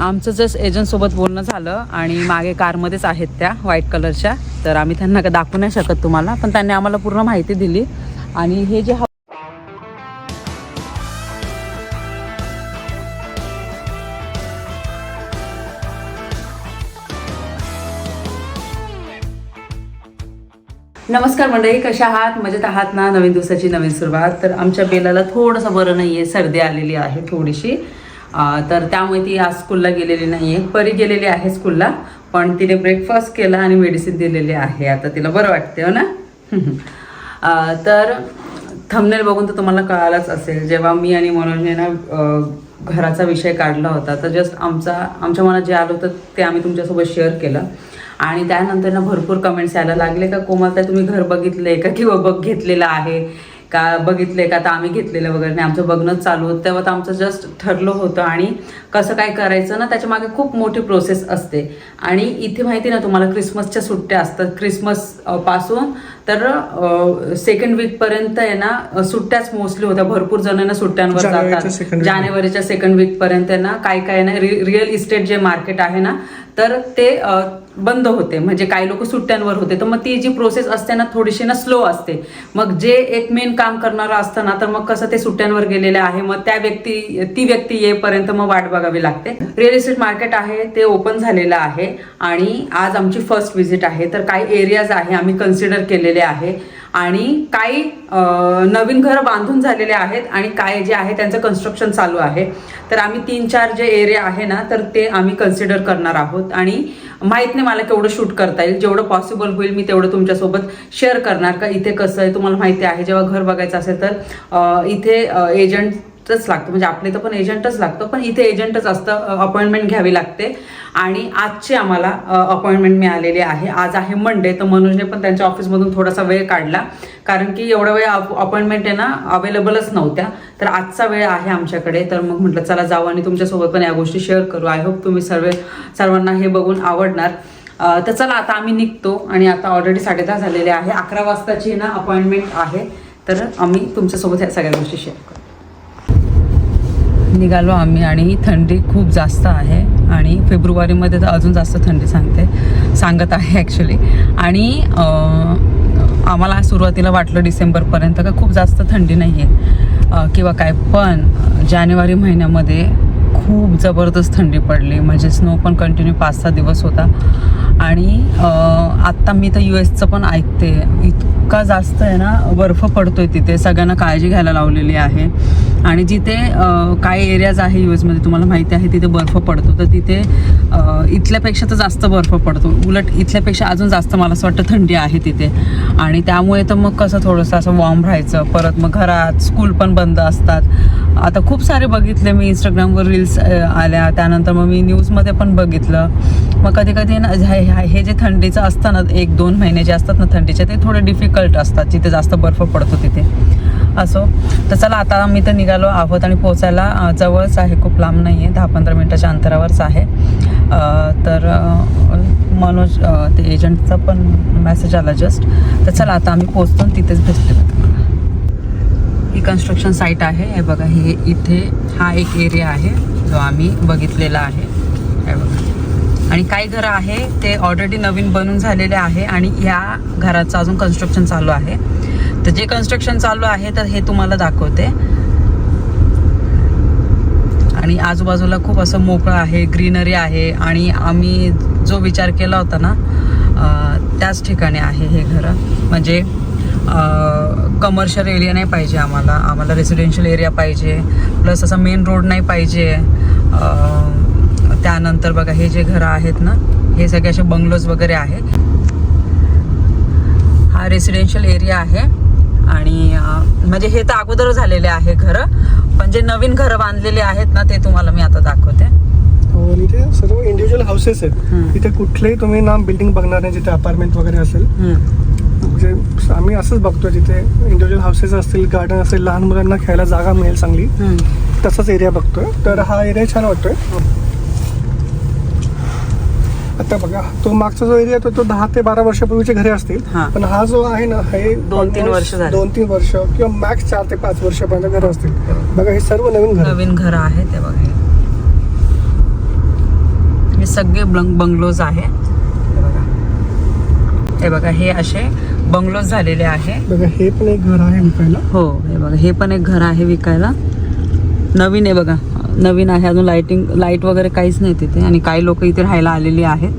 आमचं जस्ट एजंटसोबत बोलणं झालं आणि मागे कारमध्येच आहेत त्या व्हाईट कलरच्या तर आम्ही त्यांना का दाखवू नाही शकत तुम्हाला पण त्यांनी आम्हाला पूर्ण माहिती दिली. आणि हे जे नमस्कार मंडळी कशा आहात? मजेत आहात ना? नवीन दिवसाची नवीन सुरुवात. तर आमच्या बेलाला थोडंसं बरं नाही आहे सर्दी आलेली आहे थोडीशी. तर त्यामुळे ती आज स्कूलला गेलेली नाही आहे परी गेलेली आहे स्कूलला पण तिने ब्रेकफास्ट केला आणि मेडिसिन दिलेली आहे. आता तिला बरं वाटते हो ना? तर थमनेल बघून तर तुम्हाला कळालंच असेल. जेव्हा मी आणि मनोजने ना घराचा विषय काढला होता तर जस्ट आमचा आमच्या मनात जे आलं होतं ते आम्ही तुमच्यासोबत शेअर केलं. आणि त्यानंतर ना भरपूर कमेंट्स यायला लागले का कोमलता तुम्ही घर बघितले का? किंवा बघ घेतलेलं आहे. का बघितले का आता आम्ही घेतलेलं वगैरे नाही. आमचं बघणंच चालू होतं. तेव्हा तर आमचं जस्ट ठरलं होतं आणि कसं काय करायचं ना त्याच्यामागे खूप मोठी प्रोसेस असते. आणि इथे माहिती ना तुम्हाला क्रिसमसच्या सुट्ट्या असतात. क्रिसमसपासून तर सेकंड वीकपर्यंत आहे ना सुट्ट्याच मोस्टली होत्या भरपूर जणांना सुट्ट्यांवर जातात. जानेवारीच्या सेकंड वीक पर्यंत ना काय काय ना रिअल इस्टेट जे मार्केट आहे ना तर ते बंद होते. म्हणजे काही लोक सुट्ट्यांवर होते. तर मग ती जी प्रोसेस असते ना थोडीशी ना स्लो असते. मग जे एक मेन काम करणारं असतं ना तर मग कसं ते सुट्ट्यांवर गेलेले आहे. मग त्या व्यक्ती ती व्यक्ती येईपर्यंत मग वाट बघावी लागते. रिअल इस्टेट मार्केट आहे ते ओपन झालेलं आहे. आणि आज आमची फर्स्ट व्हिजिट आहे. तर काही एरियाज आहे आम्ही कन्सिडर केलेले आहे. आणि काही नवीन घरं बांधून झालेले आहेत आणि काय जे आहे त्यांचं कन्स्ट्रक्शन चालू आहे. तर आम्ही तीन चार जे एरिया आहे ना तर ते आम्ही कन्सिडर करणार आहोत. आणि माहीत नाही मला केवढं शूट करता येईल. जेवढं पॉसिबल होईल मी तेवढं तुमच्यासोबत शेअर करणार. का इथे कसं आहे तुम्हाला माहिती आहे. जेव्हा घर बघायचं असेल तर इथे एजंट एजंटच लागतं. म्हणजे आपल्या इथं पण एजंटच लागतं पण इथे एजंटच असतं अपॉइंटमेंट घ्यावी लागते. आणि आजची आम्हाला अपॉइंटमेंट मिळालेली आहे. आज आहे मंडे तर मनोजने पण त्यांच्या ऑफिसमधून थोडासा वेळ काढला. कारण की एवढा वेळ अपॉइंटमेंट आहे ना अवेलेबलच नव्हत्या. तर आजचा वेळ आहे आमच्याकडे. तर मग म्हटलं चला जाऊ आणि तुमच्यासोबत पण या गोष्टी शेअर करू. आय होप तुम्ही सर्व सर्वांना हे बघून आवडणार. तर चला आता आम्ही निघतो. आणि आता ऑलरेडी साडेदहा झालेले आहे. अकरा वाजताची ना अपॉइंटमेंट आहे. तर आम्ही तुमच्यासोबत ह्या सगळ्या गोष्टी शेअर करू. निघालो आम्ही आणि थंडी खूप जास्त आहे आणि फेब्रुवारीमध्ये तर अजून जास्त थंडी सांगते सांगत आहे ॲक्च्युली आणि आम्हाला सुरुवातीला वाटलं डिसेंबरपर्यंत का खूप जास्त थंडी नाही आहे किंवा काय पण जानेवारी महिन्यामध्ये खूप जबरदस्त थंडी पडली. म्हणजे स्नो पण कंटिन्यू पाच सहा दिवस होता. आणि आत्ता मी तर यू एसचं पण ऐकते. इतका जास्त आहे ना बर्फ पडतो आहे तिथे. सगळ्यांना काळजी घ्यायला लावलेली आहे. आणि जिथे काय एरियाज आहे यू एसमध्ये तुम्हाला माहिती आहे तिथे बर्फ पडतो. तर तिथे इथल्यापेक्षा तर जास्त बर्फ पडतो. उलट इथल्यापेक्षा अजून जास्त मला असं वाटतं थंडी आहे तिथे. आणि त्यामुळे तर मग कसं थोडंसं असं वॉर्म राहायचं. परत मग घरात स्कूल पण बंद असतात. आता खूप सारे बघितले मी इंस्टाग्रामवर रील्स आल्या. त्यानंतर मग मी न्यूजमध्ये पण बघितलं. मग कधी कधी ना हे हे जे थंडीचं असतं ना एक दोन महिने जे असतात ना थंडीचे ते थोडे डिफिकल्ट असतात. जिथे जास्त बर्फ पडतो तिथे. असो. तर चला आता मी तर निघालो आहोत आणि पोचायला जवळच आहे खूप लांब नाही आहे दहा पंधरा मिनटाच्या अंतरावरच आहे. तर मनोज ते एजंटचा पण मेसेज आला जस्ट तर चला आता आम्ही पोचतो तिथेच भेटते. तुम्हाला ही कन्स्ट्रक्शन साईट आहे. हे बघा हे इथे हा एक एरिया आहे जो आम्ही बघितलेला आहे. हे बघा. आणि काही घरं आहे ते ऑलरेडी नवीन बनून झालेले आहे आणि ह्या घराचं अजून कन्स्ट्रक्शन चालू आहे. तर जे कन्स्ट्रक्शन चालू आहे तर हे तुम्हाला दाखवते. आणि आजूबाजूला खूप असं मोकळं आहे ग्रीनरी आहे आणि आम्ही जो विचार केला होता ना त्याच ठिकाणी आहे हे घरं. म्हणजे कमर्शियल एरिया नाही पाहिजे आम्हाला. आम्हाला रेसिडेन्शियल एरिया पाहिजे. प्लस असा मेन रोड नाही पाहिजे. त्यानंतर बघा हे जे घरं आहेत ना हे सगळे असे बंगलोज वगैरे आहेत. हा रेसिडेन्शियल एरिया आहे. आणि म्हणजे हे तर अगोदर झालेले आहे घरं. पण जे नवीन घरं बांधलेले आहेत ना ते तुम्हाला मी आता दाखवते. आणि इथे सर्व इंडिव्हिज्युअल हाऊसेस. आहेत. इथे कुठलेही तुम्ही ना बिल्डिंग बघणार नाही जिथे अपार्टमेंट वगैरे असेल. म्हणजे आम्ही असंच बघतो जिथे इंडिव्हिज्युअल हाऊसेस असतील गार्डन असेल लहान मुलांना खेळायला जागा मिळेल चांगली तसाच एरिया बघतोय. तर हा एरिया छान वाटतोय. आता बघा तो मागचा जो एरिया तो तो दहा ते बारा वर्षापूर्वीचे घरे असतील हा. पण हा जो आहे ना हे दोन तीन वर्ष. दोन तीन वर्ष किंवा मॅक्स चार ते पाच वर्षापर्यंत घरं असतील. बघा हे सर्व नवीन घर. नवीन घरं आहे ते बघा. सगळे बंग बंगलोज आहे हे हे बघा हे असे बंगलोज झालेले आहे. बघा हे पण एक घर आहे विकायला. हो हे बघा हे पण एक घर आहे विकायला. नवीन आहे बघा नवीन आहे अजून लाईटिंग लाइट वगैरे काहीच नाही तिथे. आणि काही लोक इथे राहायला आलेली आहेत.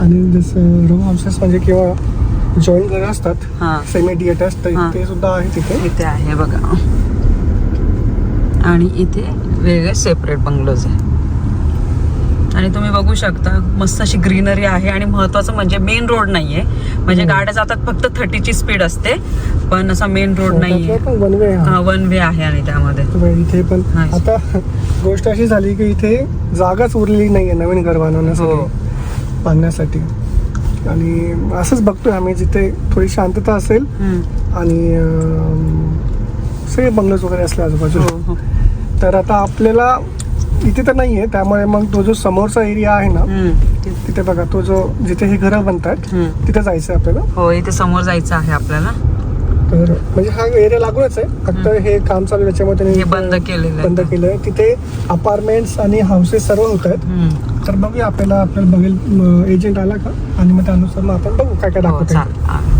आणि जसं रो हाऊसेस म्हणजे किंवा जॉईंट घर असतात हां. सेमी हां. ते सुद्धा आहे तिथे. इथे आहे बघा. आणि इथे वेगळे सेपरेट बंगलोज आहे. आणि तुम्ही बघू शकता मस्त अशी ग्रीनरी आहे आणि महत्वाचं म्हणजे मेन रोड नाहीये म्हणजे हम्म. गाड्या जातात फक्त थर्टीची स्पीड असते पण असा मेन रोड नाहीये वन वे आहे वन वे आहे आणि त्यामध्ये इथे पण. आता गोष्ट अशी झाली की इथे जागाच उरलेली नाहीये नवीन घर हो बनवण्यासाठी बांधण्यासाठी आणि असंच बघतोय आम्ही जिथे थोडी शांतता असेल. आणि सगळे बंगलोज वगैरे असले आजूबाजूला हो, हो. तर आता आपल्याला इथे तर नाहीये त्यामुळे मग तो जो समोरचा एरिया आहे ना. तिथे बघा तो जो जिथे हे घरं बनतात. तिथे जायचं आपल्याला हो इथे समोर जायचं आहे आपल्याला तर म्हणजे हा एरिया लागूनच आहे फक्त. हे काम चालू आहे त्याच्यामुळे त्यांनी हे बंद केलेलं बंद केलंय तिथे अपार्टमेंट्स आणि हाऊसेस सर्व होत आहेत. तर बघूया आपल्याला आपल्याला बघेल एजंट आला का आणि मग त्यानुसार मग आपण बघू काय काय हो, दाखवतो.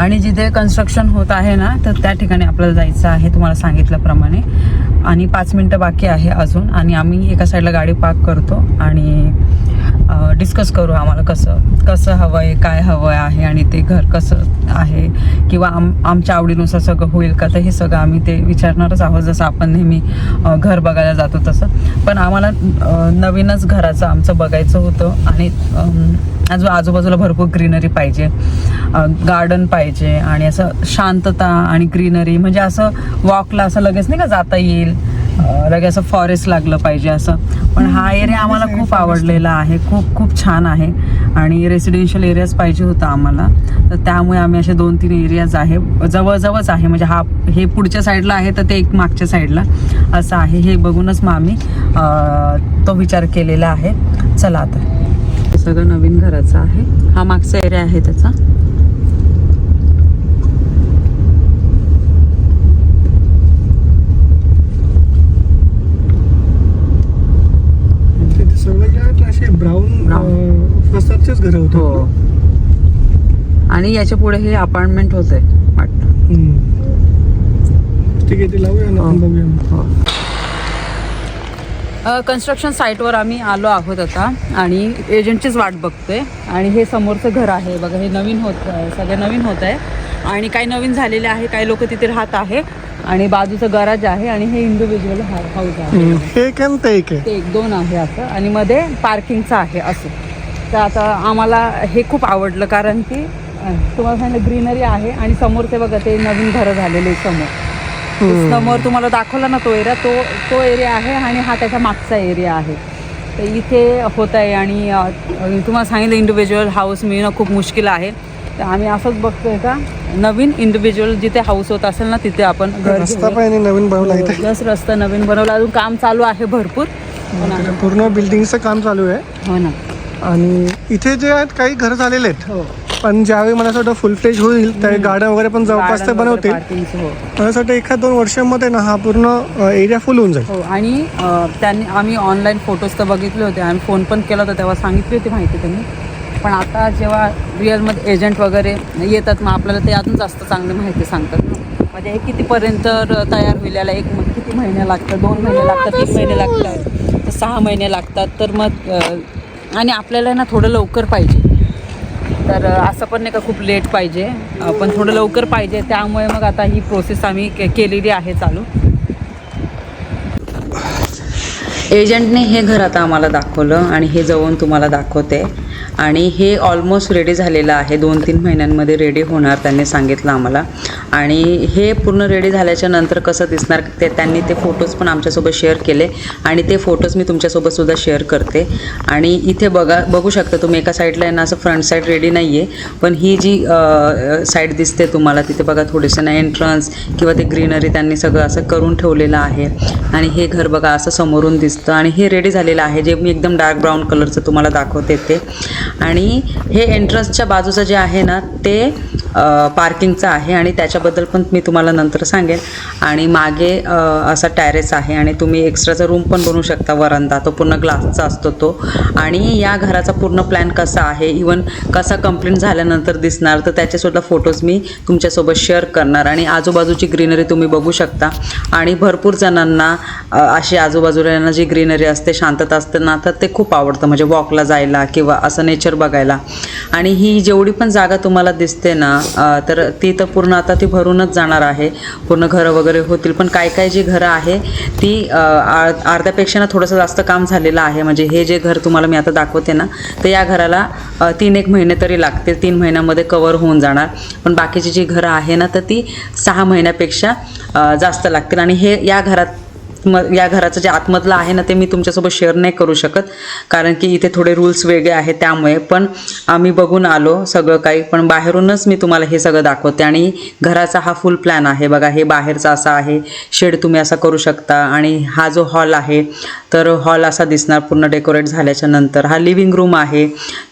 आणि जिथे कन्स्ट्रक्शन होत आहे ना तर त्या ठिकाणी आपल्याला जायचं आहे तुम्हाला सांगितल्याप्रमाणे आणि पाच मिनटं बाकी आहे अजून आणि आम्ही एका साईडला गाडी पार्क करतो आणि डिस्कस करू आम्हाला कसं कसं हवं आहे काय हवं आहे आणि ते घर कसं आहे किंवा आम आमच्या आवडीनुसार सगळं होईल का तर हे सगळं आम्ही ते विचारणारच आहोत. जसं आपण नेहमी घर बघायला जातो तसं. पण आम्हाला नवीनच घराचं आमचं बघायचं होतं आणि आजू आजूबाजूला भरपूर ग्रीनरी पाहिजे गार्डन पाहिजे आणि असं शांतता आणि ग्रीनरी म्हणजे असं वॉकला असं लगेच नाही का जाता येईल. अं, लगेच असं फॉरेस्ट लागलं पाहिजे असं. पण हा एरिया आम्हाला खूप आवडलेला आहे. खूप खूप छान आहे. आणि रेसिडेन्शियल एरियाज पाहिजे होता आम्हाला. तर त्यामुळे आम्ही असे दोन तीन एरियाज आहे. जवळजवळच आहे. म्हणजे हा हे पुढच्या साईडला आहे तर ते एक मागच्या साईडला असं आहे. हे बघूनच मग आम्ही तो विचार केलेला आहे. चला आता. सगळं नवीन घराचं आहे. हा मागचा एरिया आहे त्याचा तिथे सर्व जे आहेत ना असे ब्राऊन फसादचेच घरं होते. हो. आणि याच्यापुढे हे अपार्टमेंट होते वाटतं. ठीक आहे ते लावूया ना आपण हो. बघूया कन्स्ट्रक्शन साईटवर आम्ही आलो आहोत आता आणि एजंटचीच वाट बघतोय. आणि हे समोरचं घर आहे बघा हे नवीन होत सगळं नवीन होत आहे आणि काही नवीन झालेले आहे काही लोक तिथे राहत आहे. आणि बाजूचं गराज आहे आणि हे इंडिव्हिज्युअल हाऊस आहे. हे आहे आहे. ते एक दोन आहे असं. आणि मध्ये पार्किंगचं आहे असं. तर आता आम्हाला हे खूप आवडलं कारण की तुम्हाला सांगितलं ग्रीनरी आहे आणि समोरचे बघा ते नवीन घरं झालेले समोर. समोर तुम्हाला दाखवला ना तो एरिया तो तो एरिया आहे आणि हा त्याच्या मागचा एरिया आहे. तर इथे होत आहे आणि तुम्हाला सांगितलं इंडिव्हिज्युअल हाऊस मिळणं खूप मुश्किल आहे. तर आम्ही असंच बघतोय का नवीन इंडिव्हिज्युअल जिथे हाऊस होत असेल ना तिथे आपण रस्ता नवीन बनवला जस्ट रस्ता नवीन बनवला. अजून काम चालू आहे भरपूर. हो पूर्ण बिल्डिंगचं काम चालू आहे. हो ना. आणि इथे जे आहेत काही घर झालेले आहेत. हो. पण ज्यावेळी मला असं वाटतं फुल फ्लेज होईल त्यावेळी गार्डन वगैरे पण जवळपास ते बनवतील. हो. मला असं वाटतं एखाद दोन वर्षांमध्ये ना हा पूर्ण एरिया फुल होऊन जाईल. हो आणि त्यांनी आम्ही ऑनलाईन फोटोज तर बघितले होते. आणि फोन पण केला होता तेव्हा सांगितली होती माहिती त्यांनी. पण आता जेव्हा रिअलमध्ये एजंट वगैरे येतात मग आपल्याला ते अजून जास्त चांगली माहिती सांगतात. म्हणजे हे कितीपर्यंत तयार होईल याला एक किती महिने लागतात दोन महिने लागतात तीन महिने लागतात तर सहा महिने लागतात तर मग आणि आपल्याला ना थोडं लवकर पाहिजे. तर असं पण नाही का खूप लेट पाहिजे. पण थोडं लवकर पाहिजे. त्यामुळे मग आता ही प्रोसेस आम्ही के केलेली आहे चालू. एजंटने हे घर आता आम्हाला दाखवलं आणि हे जवळून तुम्हाला दाखवते. आणि हे ऑलमोस्ट रेडी झालेलं आहे. दोन तीन महिन्यांमध्ये रेडी होणार त्यांनी सांगितलं आम्हाला. आणि हे पूर्ण रेडी झाल्याच्यानंतर कसं दिसणार ते त्यांनी ते फोटोज पण आमच्यासोबत शेअर केले. आणि ते फोटोज मी तुमच्यासोबतसुद्धा शेअर करते. आणि इथे बघा बघू शकता तुम्ही एका साईडला आहे ना असं फ्रंट साईड रेडी नाही आहे पण ही जी साईड दिसते तुम्हाला तिथे बघा थोडेसे ना एंट्रन्स किंवा ते ग्रीनरी त्यांनी सगळं असं करून ठेवलेलं आहे. आणि हे घर बघा असं समोरून दिसतं. आणि हे रेडी झालेलं आहे. जे मी एकदम डार्क ब्राऊन कलरचं तुम्हाला दाखवते ते. आणि हे एंट्रन्सच्या बाजूचं जे आहे ना ते पार्किंगचं आहे आणि त्याच्याबद्दल पण मी तुम्हाला नंतर सांगेन. आणि मागे असा टॅरेस आहे आणि तुम्ही एक्स्ट्राचा रूम पण बनवू शकता वरंदा. तो पूर्ण ग्लासचा असतो तो. आणि या घराचा पूर्ण प्लॅन कसा आहे? इवन कसा कंप्लीट झाल्यानंतर दिसणार? तर त्याचेसुद्धा फोटोज मी तुमच्यासोबत शेअर करणार. आणि आजूबाजूची ग्रीनरी तुम्ही बघू शकता. आणि भरपूर जणांना अशी आजूबाजूला जी ग्रीनरी असते शांतता असते ना तर ते खूप आवडतं. म्हणजे वॉकला जायला किंवा असं नेचर बघायला. आणि ही जेवढी पण जागा तुम्हाला दिसते ना तर ती तर पूर्ण आता ती भरूनच जाणार आहे. पूर्ण घरं वगैरे होतील पण काय काय जी घरं आहे ती अर्ध्यापेक्षा ना थोडंसं जास्त काम झालेलं आहे. म्हणजे हे जे घर तुम्हाला मी आता दाखवते ना तर या घराला तीन एक महिने तरी लागतील. तीन महिन्यामध्ये कवर होऊन जाणार. पण बाकीची जी घरं आहे ना तर ती सहा महिन्यापेक्षा जास्त लागतील. आणि हे या घरात मग या घराचं जे आतमधलं आहे ना ते मी तुमच्यासोबत शेअर नाही करू शकत. कारण की इथे थोडे रूल्स वेगळे आहेत त्यामुळे. पण आम्ही बघून आलो सगळं काही. पण बाहेरूनच मी तुम्हाला हे सगळं दाखवते. आणि घराचा हा फुल प्लॅन आहे. बघा हे बाहेरचा असा आहे. शेड तुम्ही असा करू शकता. आणि हा जो हॉल आहे तर हॉल असा दिसणार पूर्ण डेकोरेट झाल्याच्यानंतर. हा लिव्हिंग रूम आहे.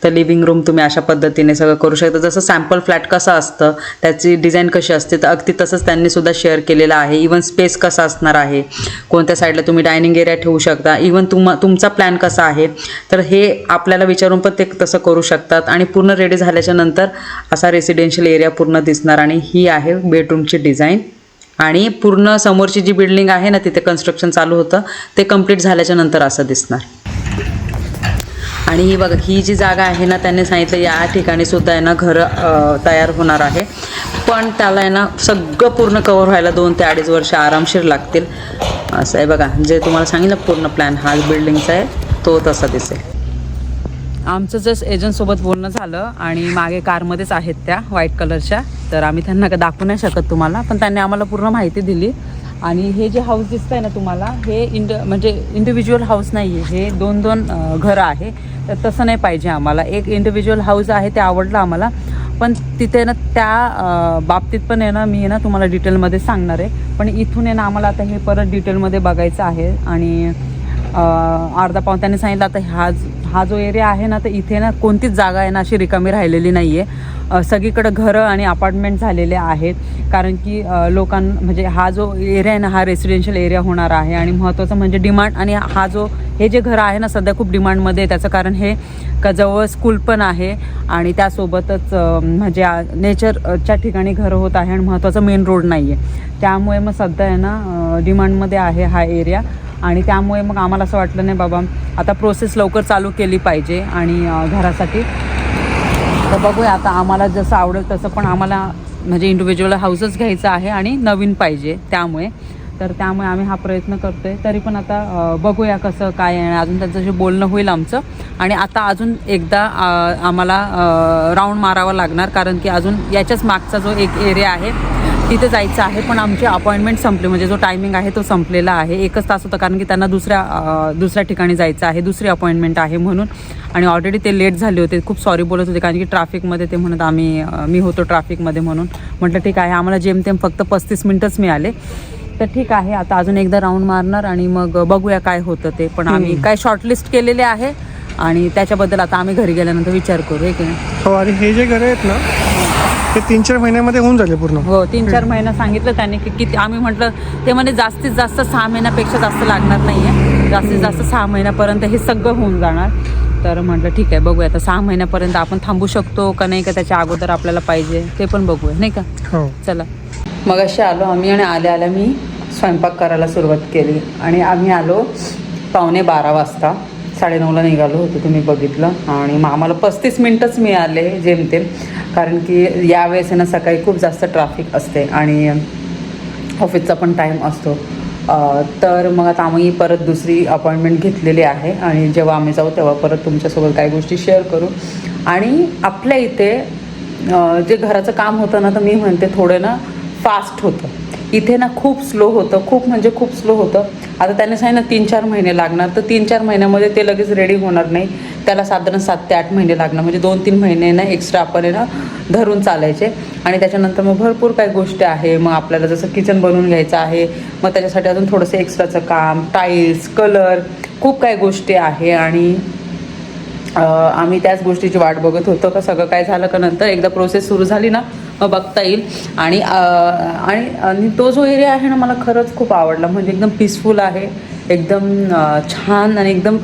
तर लिव्हिंग रूम तुम्ही अशा पद्धतीने सगळं करू शकता. जसं सॅम्पल फ्लॅट कसं असतं त्याची डिझाईन कशी असते तर अगदी तसंच त्यांनी सुद्धा शेअर केलेलं आहे. इवन स्पेस कसा असणार आहे कोणत्या साईडला तुम्ही डायनिंग एरिया ठेवू शकता. इवन तुम तुमचा प्लॅन कसा आहे तर हे आपल्याला विचारून पण ते तसं करू शकतात. आणि पूर्ण रेडी झाल्याच्यानंतर असा रेसिडेन्शियल एरिया पूर्ण दिसणार आणि ही आहे बेडरूमची डिझाईन आणि पूर्ण समोरची जी बिल्डिंग आहे ना तिथे कन्स्ट्रक्शन चालू होतं. ते कंप्लीट झाल्याच्यानंतर असं दिसणार. आणि ही बघा ही जी जागा आहे ना त्यांनी सांगितलं या ठिकाणी सुद्धा आहे ना घरं तयार होणार आहे. पण त्याला आहे ना सगळं पूर्ण कवर व्हायला दोन ते अडीच वर्ष आरामशीर लागतील. असं आहे बघा जे तुम्हाला सांगितलं पूर्ण प्लॅन हा बिल्डिंगचा आहे तो तसा दिसेल. आमचं जस्ट एजंटसोबत बोलणं झालं आणि मागे कारमध्येच आहेत त्या व्हाईट कलरच्या तर आम्ही त्यांना का दाखवू नाही शकत तुम्हाला पण त्यांनी आम्हाला पूर्ण माहिती दिली. आणि हे जे हाऊस दिसतं आहे ना तुम्हाला हे इंड म्हणजे इंडिव्हिज्युअल हाऊस नाही आहे हे दोन दोन घरं आहे. तर तसं नाही पाहिजे आम्हाला. एक इंडिव्हिज्युअल हाऊस आहे ते आवडलं आम्हाला. पण तिथे ना त्या बाबतीत पण आहे ना मी आहे ना तुम्हाला डिटेलमध्ये सांगणार आहे. पण इथून आहे ना आम्हाला आता हे परत डिटेलमध्ये बघायचं आहे. आणि अर्धा पाऊन त्यांनी सांगितलं आता ह्याच हा जो एरिया आहे ना तर इथे ना कोणतीच जागा आहे ना अशी रिकामी राहिलेली नाही आहे सगळीकडं घरं आणि अपार्टमेंट झालेले आहेत. कारण की लोकां म्हणजे हा जो एरिया आहे ना हा रेसिडेन्शियल एरिया होणार आहे. आणि महत्त्वाचं म्हणजे डिमांड आणि हा जो हे जे घर आहे ना सध्या खूप डिमांडमध्ये आहे. त्याचं कारण हे का जवळ स्कूल पण आहे. आणि त्यासोबतच म्हणजे नेचरच्या ठिकाणी घरं होत आहे आणि महत्त्वाचं मेन रोड नाही आहे त्यामुळे मग सध्या आहे ना डिमांडमध्ये आहे हा एरिया आणि त्यामुळे मग आम्हाला असं वाटलं नाही बाबा आता प्रोसेस लवकर चालू केली पाहिजे आणि घरासाठी. तर बघूया आता आम्हाला जसं आवडेल तसं पण आम्हाला म्हणजे इंडिव्हिज्युअल हाऊसच घ्यायचं आहे आणि नवीन पाहिजे त्यामुळे. तर त्यामुळे आम्ही हा प्रयत्न करतो आहे तरी पण आता बघूया कसं काय आहे. अजून त्यांच्याशी बोलणं होईल आमचं. आणि आता अजून एकदा आम्हाला राऊंड मारावा लागणार. कारण की अजून याच्याच मागचा जो एक एरिया आहे तिथे जायचं आहे पण आमची अपॉइंटमेंट संपली. म्हणजे जो टायमिंग आहे तो संपलेला आहे. एकच तास होता कारण की त्यांना दुसऱ्या दुसऱ्या ठिकाणी जायचं आहे. दुसरी अपॉइंटमेंट आहे म्हणून. आणि ऑलरेडी ते लेट झाले होते. खूप सॉरी बोलत होते कारण की ट्रॅफिकमध्ये ते म्हणत आम्ही मी होतो ट्रॅफिकमध्ये म्हणून. म्हटलं ठीक आहे आम्हाला जेमतेम फक्त पस्तीस मिनटंच मिळाले. तर ठीक आहे आता अजून एकदा राऊंड मारणार आणि मग बघूया काय होतं ते. पण आम्ही काय शॉर्टलिस्ट केलेले आहे आणि त्याच्याबद्दल आता आम्ही घरी गेल्यानंतर विचार करू हे की नाही? हो आणि हे जे घर आहेत ना ते तीन चार महिन्यामध्ये होऊन झाले पूर्ण. हो तीन चार महिना सांगितलं त्यांनी की किती आम्ही म्हटलं ते म्हणे जास्तीत जास्त सहा महिन्यापेक्षा जास्त लागणार नाही आहे जास्तीत जास्त सहा महिन्यापर्यंत हे सगळं होऊन जाणार. तर म्हटलं ठीक आहे बघूया. आता सहा महिन्यापर्यंत आपण थांबू शकतो का नाही का? त्याच्या अगोदर आपल्याला पाहिजे. ते पण बघूया नाही का? हो. चला. मग अशी आलो आम्ही आणि आल्या आल्या मी स्वयंपाक करायला सुरुवात केली. आणि आम्ही आलो पावणे बारा वाजता. साडेनऊला निघालो होतो तुम्ही बघितलं. आणि मग आम्हाला पस्तीस मिनटंच मिळाले जेमतेम. कारण की यावेळेस आहे ना सकाळी खूप जास्त ट्रॅफिक असते आणि ऑफिसचा पण टाईम असतो. तर मग आता आम्ही परत दुसरी अपॉइंटमेंट घेतलेली आहे. आणि जेव्हा आम्ही जाऊ तेव्हा परत तुमच्यासोबत काही गोष्टी शेअर करू. आणि आपल्या इथे जे घराचं काम होतं ना तर मी म्हणते थोडं ना फास्ट होतं. इथे ना खूप स्लो होतं खूप म्हणजे खूप स्लो होतं. आता त्याने सांगितलं तीन चार महिने लागणार तर तीन चार महिन्यामध्ये ते लगेच रेडी होणार नाही. त्याला साधारण सात ते आठ महिने लागणार म्हणजे दोन तीन महिने ना एक्स्ट्रा आपण ना धरून चालायचे. आणि त्याच्यानंतर मग भरपूर काही गोष्टी आहे. मग आपल्याला जसं किचन बनवून घ्यायचं आहे मग त्याच्यासाठी अजून थोडंसं एक्स्ट्राचं काम टाईल्स कलर खूप काही गोष्टी आहे. आणि आम्ही त्याच गोष्टीची वाट बघत होतो. का सगळं काय झालं का नंतर? एकदा प्रोसेस सुरू झाली ना बघता येईल. आणि आणि आणि तो जो एरिया आहे ना मला खरंच खूप आवडला. म्हणजे एकदम पीसफुल आहे एकदम छान आणि एकदम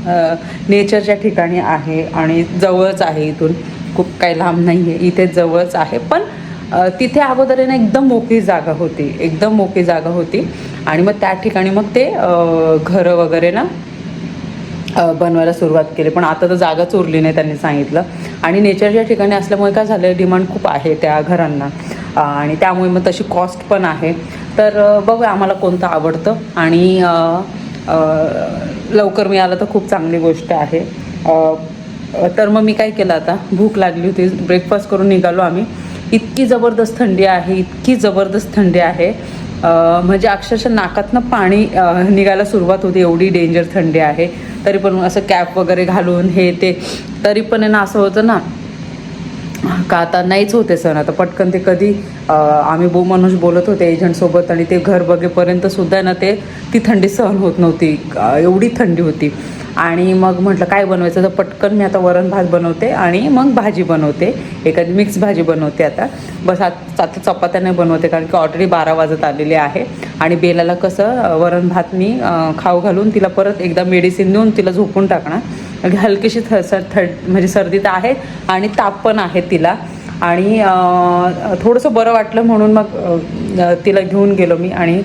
नेचरच्या ठिकाणी आहे आणि जवळच आहे इथून. खूप काही लांब नाही आहे इथे जवळच आहे. पण तिथे अगोदर आहे ना एकदम मोकळी जागा होती. एकदम मोकळी जागा होती. आणि मग त्या ठिकाणी मग ते घरं वगैरे ना बनवायला सुरुवात केली. पण आता तर जागाच उरली नाही त्यांनी सांगितलं. आणि नेचरच्या ठिकाणी असल्यामुळे काय झालं डिमांड खूप आहे त्या घरांना. आणि त्यामुळे मग तशी कॉस्ट पण आहे. तर बघूया आम्हाला कोणतं आवडतं. आणि लवकर मिळालं तर खूप चांगली गोष्ट आहे. तर मग मी काय केलं आता? भूक लागली होती. ब्रेकफास्ट करून निघालो आम्ही. इतकी जबरदस्त थंडी आहे इतकी जबरदस्त थंडी आहे. म्हणजे अक्षरशः नाकातनं पाणी निघायला सुरुवात होती एवढी डेंजर थंडी आहे. तरी पण असं कॅप वगैरे घालून हे ते तरी पण आहे ना असं होतं ना का आता नाहीच होते सण. आता पटकन ते कधी आम्ही बो मनोज बोलत होते एजंटसोबत आणि ते घर बघेपर्यंत सुद्धा ना ते ती थंडी सहन होत नव्हती. एवढी थंडी होती. आणि मग म्हटलं काय बनवायचं? तर पटकन मी आता वरण भात बनवते आणि मग भाजी बनवते. एखादी मिक्स भाजी बनवते आता. बस आता चपात्या नाही बनवते कारण की ऑलरेडी बारा वाजत आलेले आहे. आणि बेलाला कसं वरण भात मी खाऊ घालून तिला परत एकदा मेडिसिन देऊन तिला झोपून टाकणार. हलकीशी थ सर थंड म्हणजे सर्दी तर आहे आणि ताप पण आहे तिला. आणि थोडंसं बरं वाटलं म्हणून मग तिला घेऊन गेलो मी आणि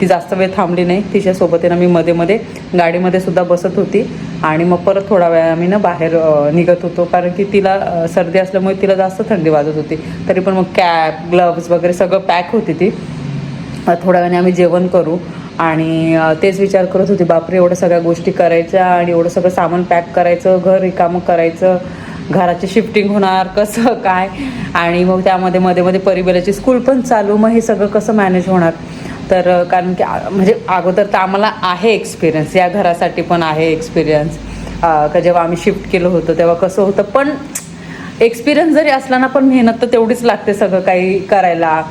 ती जास्त वेळ थांबली नाही. तिच्यासोबत ना मी मध्ये मध्ये गाडीमध्ये सुद्धा बसत होती आणि मग परत थोडा वेळ आम्ही ना बाहेर निघत होतो. कारण की तिला सर्दी असल्यामुळे तिला जास्त थंडी वाजत होती. तरी पण मग कॅप ग्लव्स वगैरे सगळं पॅक होती ती. थोड्या वेळाने आम्ही जेवण करू. आणि तेच विचार करत होते बापरे एवढं सगळ्या गोष्टी करायच्या आणि एवढं सगळं सामान पॅक करायचं घर रिकामं करायचं घराची शिफ्टिंग होणार कसं काय? आणि मग त्यामध्ये मध्ये मध्ये परिवाराची स्कूल पण चालू मग हे सगळं कसं मॅनेज होणार? तर कारण की म्हणजे अगोदर तर आम्हाला आहे एक्सपिरियन्स या घरासाठी पण आहे एक्सपिरियन्स का जेव्हा आम्ही शिफ्ट केलं होतं तेव्हा कसं होतं पण एक्सपिरियन्स जरी असला ना पण मेहनत तर तेवढीच लागते सगळं काही करायला.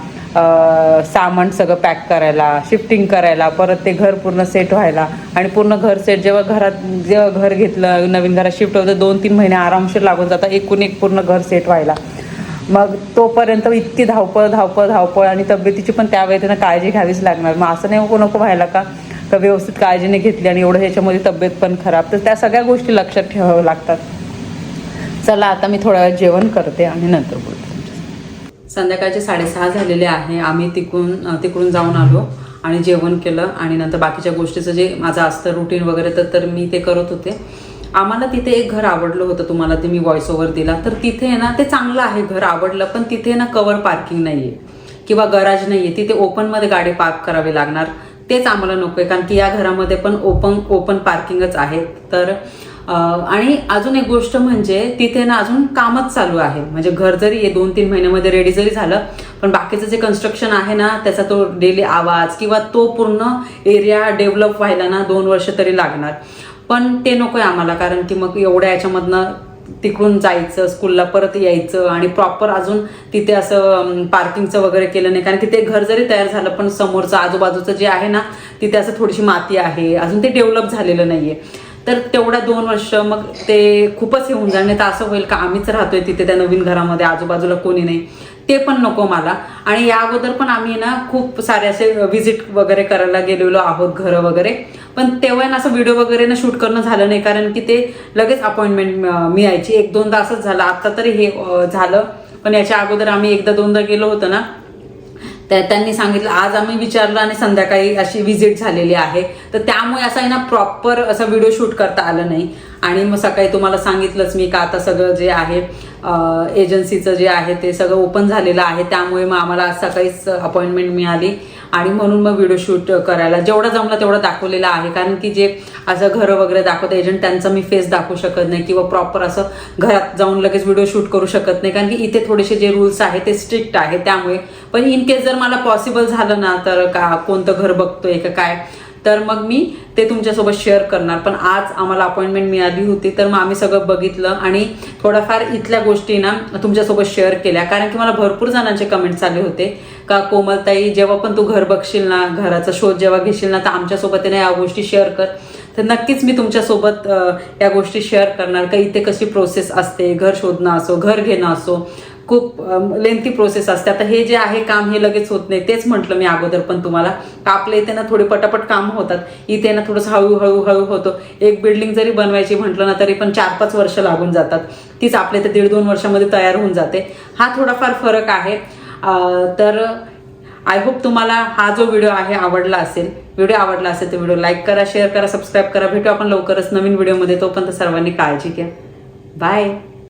सामान सगळं पॅक करायला शिफ्टिंग करायला परत ते घर पूर्ण सेट व्हायला. आणि पूर्ण घर सेट जेव्हा घरात जेव्हा घर घेतलं नवीन घरात शिफ्ट होतं दोन तीन महिने आरामशीर लागून जातात एकूण एक पूर्ण घर सेट व्हायला. मग तोपर्यंत इतकी धावपळ धावपळ धावपळ आणि तब्येतीची पण त्यावेळी त्यांना काळजी घ्यावीच लागणार. मग असं नाही नको नको व्हायला का? का व्यवस्थित काळजी नाही घेतली आणि एवढं ह्याच्यामध्ये तब्येत पण खराब. तर त्या सगळ्या गोष्टी लक्षात ठेवाव्या लागतात. चला आता मी थोड्या वेळ जेवण करते आणि नंतर बोलते. संध्याकाळचे साडेसहा झालेले आहे. आम्ही तिकडून तिकडून जाऊन आलो आणि जेवण केलं आणि नंतर बाकीच्या गोष्टीचं जे माझं असतं रुटीन वगैरे तर तर मी ते करत होते. आम्हाला तिथे एक घर आवडलं होतं तुम्हाला ते मी व्हॉइस ओव्हर दिला. तर तिथे ना ते चांगलं आहे घर आवडलं पण तिथे ना कवर पार्किंग नाही आहे किंवा गराज नाही आहे तिथे ओपनमध्ये गाडी पार्क करावी लागणार. तेच आम्हाला नको आहे. कारण की या घरामध्ये पण ओपन ओपन पार्किंगच आहे. तर आणि अजून एक गोष्ट म्हणजे तिथे ना अजून कामच चालू आहे. म्हणजे घर जरी दोन तीन महिन्यामध्ये रेडी जरी झालं पण बाकीचं जे कन्स्ट्रक्शन आहे ना त्याचा तो डेली आवाज किंवा तो पूर्ण एरिया डेव्हलप व्हायला ना दोन वर्ष तरी लागणार. पण ते नकोय आम्हाला कारण की मग एवढ्या याच्यामधनं तिकडून जायचं स्कूलला परत यायचं आणि प्रॉपर अजून तिथे असं पार्किंगचं वगैरे केलं नाही. कारण की ते घर जरी तयार झालं पण समोरचं आजूबाजूचं जे आहे ना तिथे असं थोडीशी माती आहे. अजून ते डेव्हलप झालेलं नाही आहे तर तेवढ्या दोन वर्ष मग ते खूपच हे होऊन जाईल. नाही तर असं होईल का आम्हीच राहतोय तिथे त्या नवीन घरामध्ये आजूबाजूला कोणी नाही. ते पण नको मला. आणि या अगोदर पण आम्ही ना खूप सारे असे व्हिजिट वगैरे करायला गेलेलो आहोत घरं वगैरे. पण तेव्हा ना असं व्हिडिओ वगैरे ना शूट करणं झालं नाही. कारण की ते लगेच अपॉइंटमेंट मिळायची एक दोनदा असंच झालं. आता तरी हे झालं. पण याच्या अगोदर आम्ही एकदा दोनदा गेलो होतो ना. त्यांनी सांगितलं आज आम्ही विचारलं आणि संध्याकाळी अशी व्हिजिट झालेली आहे. तर त्यामुळे असं आहे ना प्रॉपर असा व्हिडिओ शूट करता आलं नाही. आणि मग सकाळी तुम्हाला सांगितलंच मी का आता सगळं जे आहे एजन्सीचं जे आहे ते सगळं ओपन झालेलं आहे. त्यामुळे मग आम्हाला आज सकाळीच अपॉइंटमेंट मिळाली. आणि म्हणून मग व्हिडिओ शूट करायला जेवढं जमलं तेवढं दाखवलेलं आहे. कारण की जे असं घरं वगैरे दाखवतं एजंट त्यांचा मी फेस दाखवू शकत नाही किंवा प्रॉपर असं घरात जाऊन लगेच व्हिडिओ शूट करू शकत नाही. कारण की इथे थोडेसे जे रूल्स आहे ते स्ट्रिक्ट आहे त्यामुळे. पण इन केस जर मला पॉसिबल झालं ना तर का कोणतं घर बघतोय का काय तर मग मी ते तुमच्यासोबत शेअर करणार. पण आज आम्हाला अपॉइंटमेंट मिळाली होती तर मग आम्ही सगळं बघितलं आणि थोड्याफार इथल्या गोष्टी ना तुमच्यासोबत शेअर केल्या. कारण की मला भरपूर जणांचे कमेंट्स आले होते. का कोमलताई जेव्हा पण तू घर बघशील ना घराचा शोध जेव्हा घेशील ना तर आमच्यासोबत ना या गोष्टी शेअर कर. तर नक्कीच मी तुमच्यासोबत या गोष्टी शेअर करणार. का इथे कशी प्रोसेस असते? घर शोधणं असो घर घेणं असो. खूप लेंथी प्रोसेस असते. आता हे जे आहे काम हे लगेच होत नाही. तेच म्हटलं मी अगोदर पण तुम्हाला. आपल्या इथे ना थोडे पटापट कामं होतात. इथे ना थोडंसं हळूहळू हळू होतो. एक बिल्डिंग जरी बनवायची म्हटलं ना तरी पण चार पाच वर्ष लागून जातात. तीच आपल्या इथे दीड दोन वर्षामध्ये तयार होऊन जाते. हा थोडाफार फरक आहे. तर आय होप तुम्हाला हा जो व्हिडिओ आहे आवडला असेल व्हिडिओ आवडला असेल तर व्हिडिओ लाईक करा शेअर करा सबस्क्राईब करा. भेटू आपण लवकरच नवीन व्हिडिओमध्ये तोपर्यंत सर्वांनी काळजी घ्या. बाय